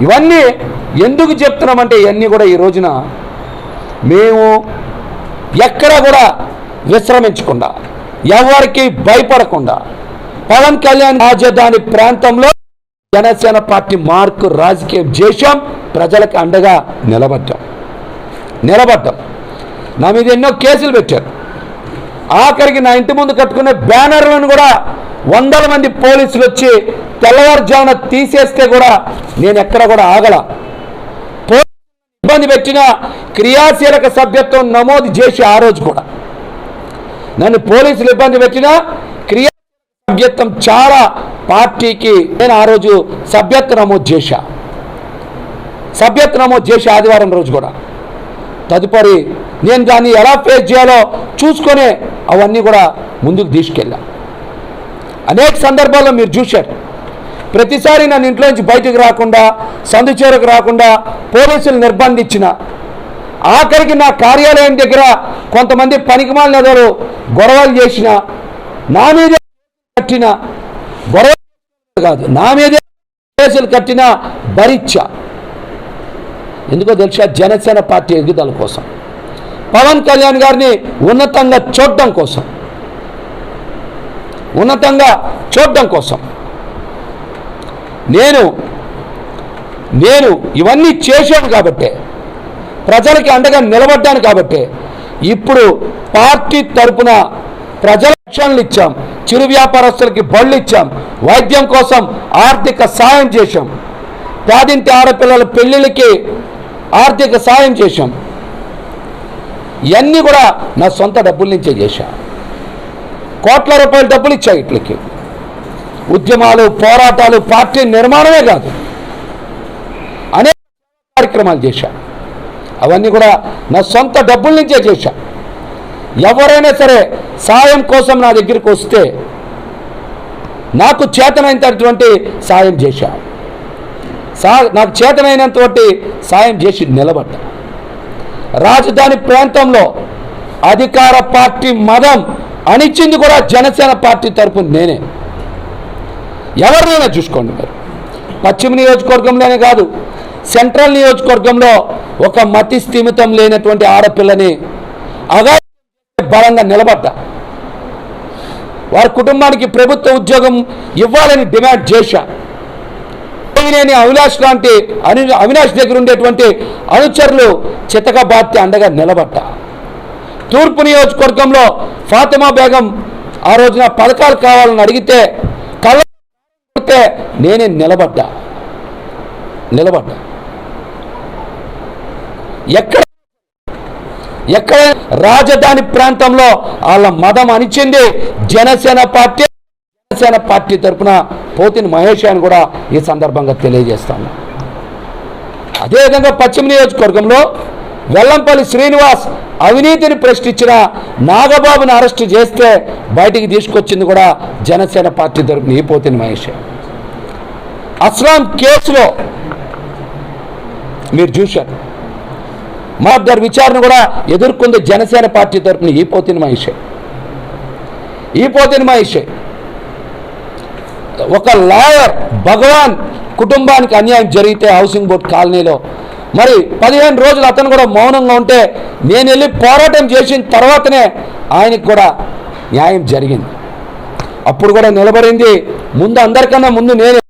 ఇవన్నీ ఎందుకు చెప్తున్నామంటే ఇవన్నీ కూడా ఈ రోజున మేము ఎక్కడ కూడా విశ్రమించకుండా ఎవరికి భయపడకుండా పవన్ కళ్యాణ్ రాజధాని ప్రాంతంలో జనసేన పార్టీ మార్కు రాజకీయం చేశాం ప్రజలకు అండగా నిలబడ్డాం. నిలబడ్డాం. నా మీద ఎన్నో కేసులు పెట్టారు. ఆఖరికి నా ఇంటి ముందు కట్టుకునే బ్యానర్లను కూడా వందల మంది పోలీసులు వచ్చి తెల్లవారుజామున తీసేస్తే కూడా నేను ఎక్కడ కూడా ఆగల. ఇబ్బంది పెట్టిన క్రియాశీలక సభ్యత్వం నమోదు చేసి ఆ రోజు కూడా. నన్ను పోలీసులు ఇబ్బంది పెట్టిన క్రియా సభ్యత్వం చాలా పార్టీకి నేను ఆ రోజు సభ్యత్వ నమోదు చేశా. సభ్యత్వ నమోదు చేసి ఆదివారం రోజు కూడా. తదుపరి నేను దాన్ని ఎలా ఫేస్ చేయాలో చూసుకొని అవన్నీ కూడా ముందుకు తీసుకెళ్ళా. అనేక సందర్భాల్లో మీరు చూశారు. ప్రతిసారి నన్ను ఇంట్లో నుంచి బయటకు రాకుండా సందు చేరకు రాకుండా పోలీసులు నిర్బంధించిన ఆఖరికి నా కార్యాలయం దగ్గర కొంతమంది పనికిమాలిన నెదరు గొడవలు చేసిన నా మీదే కట్టిన గొడవ కాదు నా మీదే కేసులు కట్టిన భరిచ్చా. ఎందుకో తెలుసా? జనసేన పార్టీ ఎదుగుదల కోసం. పవన్ కళ్యాణ్ గారిని ఉన్నతంగా చూడడం కోసం. ఉన్నతంగా చూడడం కోసం. నేను నేను ఇవన్నీ చేశాను కాబట్టే ప్రజలకి అండగా నిలబడ్డాను కాబట్టే ఇప్పుడు పార్టీ తరపున ప్రజల రక్షణలు ఇచ్చాం చిరు వ్యాపారస్తులకి బళ్ళు ఇచ్చాం వైద్యం కోసం ఆర్థిక సాయం చేశాం పేదింటి ఆడపిల్లల పెళ్ళిళ్ళకి ఆర్థిక సాయం చేశాం. ఇవన్నీ కూడా నా సొంత డబ్బుల నుంచే చేశాను కోట్ల రూపాయల డబ్బులు ఇచ్చాయి ఇట్లకి. ఉద్యమాలు పోరాటాలు పార్టీ నిర్మాణమే కాదు. అనేక కార్యక్రమాలు చేశా. అవన్నీ కూడా నా సొంత డబ్బుల నుంచే చేశా. ఎవరైనా సరే సాయం కోసం నా దగ్గరికి వస్తే నాకు చేతనైనటువంటి సాయం చేశా. సా నాకు చేతనైనంతటి సాయం చేసి నిలబడ్డా. రాజధాని ప్రాంతంలో అధికార పార్టీ మదం అనిచ్చింది కూడా జనసేన పార్టీ తరపున నేనే. ఎవరినైనా చూసుకోండి మీరు. పశ్చిమ నియోజకవర్గంలోనే కాదు సెంట్రల్ నియోజకవర్గంలో ఒక మతి స్థిమితం లేనటువంటి ఆడపిల్లని అగా బలంగా నిలబడ్డా. వారి కుటుంబానికి ప్రభుత్వ ఉద్యోగం ఇవ్వాలని డిమాండ్ చేశా. లేని అవినాష్ లాంటి అవినాష్ దగ్గర ఉండేటువంటి అనుచరులు చితక బాధ్య అండగా నిలబడ్డా. తూర్పు నియోజకవర్గంలో ఫాతిమా బేగం ఆ రోజున పథకాలు కావాలని అడిగితే కళ్ళ నేనే నిలబడ్డా. నిలబడ్డా. ఎక్కడ? ఎక్కడ? రాజధాని ప్రాంతంలో వాళ్ళ మదం అనిచింది జనసేన పార్టీ జనసేన పార్టీ తరపున పోతిని మహేష్ అని కూడా ఈ సందర్భంగా తెలియజేస్తాను. అదేవిధంగా పశ్చిమ నియోజకవర్గంలో వెల్లంపల్లి శ్రీనివాస్ అవినీతిని ప్రశ్నించిన నాగబాబుని అరెస్ట్ చేస్తే బయటికి తీసుకొచ్చింది కూడా జనసేన పార్టీ తరపున ఈ పోతిని మహేష్. అస్లాం కేసులో మీరు చూశారు. మర్డర్ విచారణ కూడా ఎదుర్కొంది జనసేన పార్టీ తరపున ఈ పోతిని మహేష్. ఈ పోతిని మహేష్. ఒక లాయర్ భగవాన్ కుటుంబానికి అన్యాయం జరిగితే హౌసింగ్ బోర్డ్ కాలనీలో మరి పదిహేను రోజులు అతను కూడా మౌనంగా ఉంటే నేను వెళ్ళి పోరాటం చేసిన తర్వాతనే ఆయనకు కూడా న్యాయం జరిగింది. అప్పుడు కూడా నిలబడింది. ముందు అందరికన్నా ముందు నేనే